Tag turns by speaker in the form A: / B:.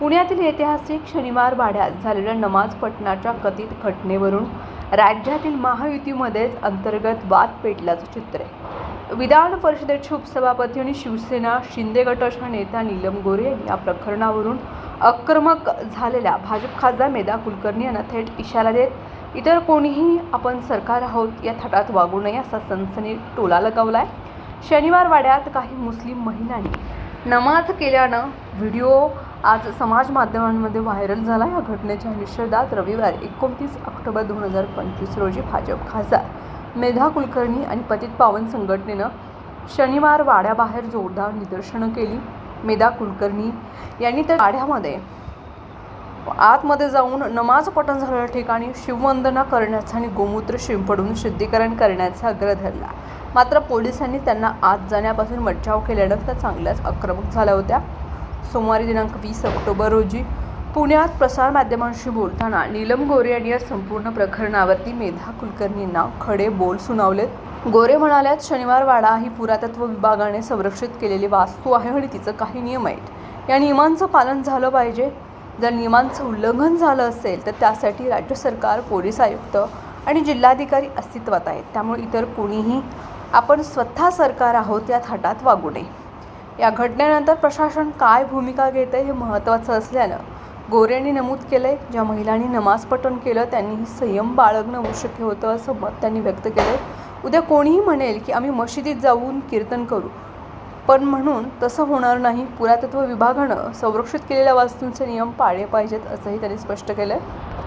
A: पुण्यातील ऐतिहासिक शनिवार वाड्यात झालेल्या नमाज पठणाच्या कथित घटनेवरून राज्यातील महायुतीमध्येच अंतर्गत वाद पेटल्याचं चित्र आहे. विधान परिषदेचे उपसभापती आणि शिवसेना शिंदे गटाच्या नेत्या नीलम गोरे यांनी या प्रकरणावरून आक्रमक झालेल्या भाजप खासदार मेधा कुलकर्णी यांना थेट इशारा देत इतर कोणीही आपण सरकार आहोत या थटात वागू नये असा सनसनी टोला लगावलाय. शनिवार वाड्यात काही मुस्लिम महिलांनी नमाज केल्यानं व्हिडिओ आज समाज माध्यमांमध्ये व्हायरल झाला या घटनेच्या निषेधात रविवार एकोणतीस ऑक्टोबर दोन हजार पंचवीस रोजी भाजप खासदार मेधा कुलकर्णी आणि पतित पावन संघटनेनं शनिवार वाड्याबाहेर जोरदार निदर्शनं केली. मेधा कुलकर्णी यांनी त्या वाड्यामध्ये आतमध्ये जाऊन नमाज पठण झालेल्या ठिकाणी शिववंदना करण्याचा आणि गोमूत्र शिंपडून शुद्धीकरण करण्याचा आग्रह धरला. मात्र पोलिसांनी त्यांना आत जाण्यापासून मज्जाव केल्यानं त्या चांगल्याच आक्रमक झाल्या होत्या. सोमवारी दिनांक वीस ऑक्टोबर रोजी पुण्यात प्रसारमाध्यमांशी बोलताना नीलम गोरे यांनी या संपूर्ण प्रकरणावरती मेधा कुलकर्णींना खडे बोल सुनावलेत. गोरे म्हणाल्यात शनिवारवाडा ही पुरातत्व विभागाने संरक्षित केलेली वास्तू आहे आणि तिचं काही नियम आहेत. या नियमांचं पालन झालं पाहिजे. जर नियमांचं उल्लंघन झालं असेल तर त्यासाठी राज्य सरकार पोलीस आयुक्त आणि जिल्हाधिकारी अस्तित्वात आहेत. त्यामुळे इतर कोणीही आपण स्वतः सरकार आहोत या थाटात वागू नये. या घटनेनंतर प्रशासन काय भूमिका घेते हे महत्त्वाचं असल्यानं गोरे नमूद केलं आहे ज्या महिलांनी नमाज पठण केलं त्यांनीही संयम बाळगणं आवश्यक होतं असं मत त्यांनी व्यक्त केलंय. उद्या कोणीही म्हणेल की आम्ही मशिदीत जाऊन कीर्तन करू. पण म्हणून तसं होणार नाही. पुरातत्व विभागानं संरक्षित केलेल्या वास्तूंचे नियम पाळले पाहिजेत असंही त्यांनी स्पष्ट केलं आहे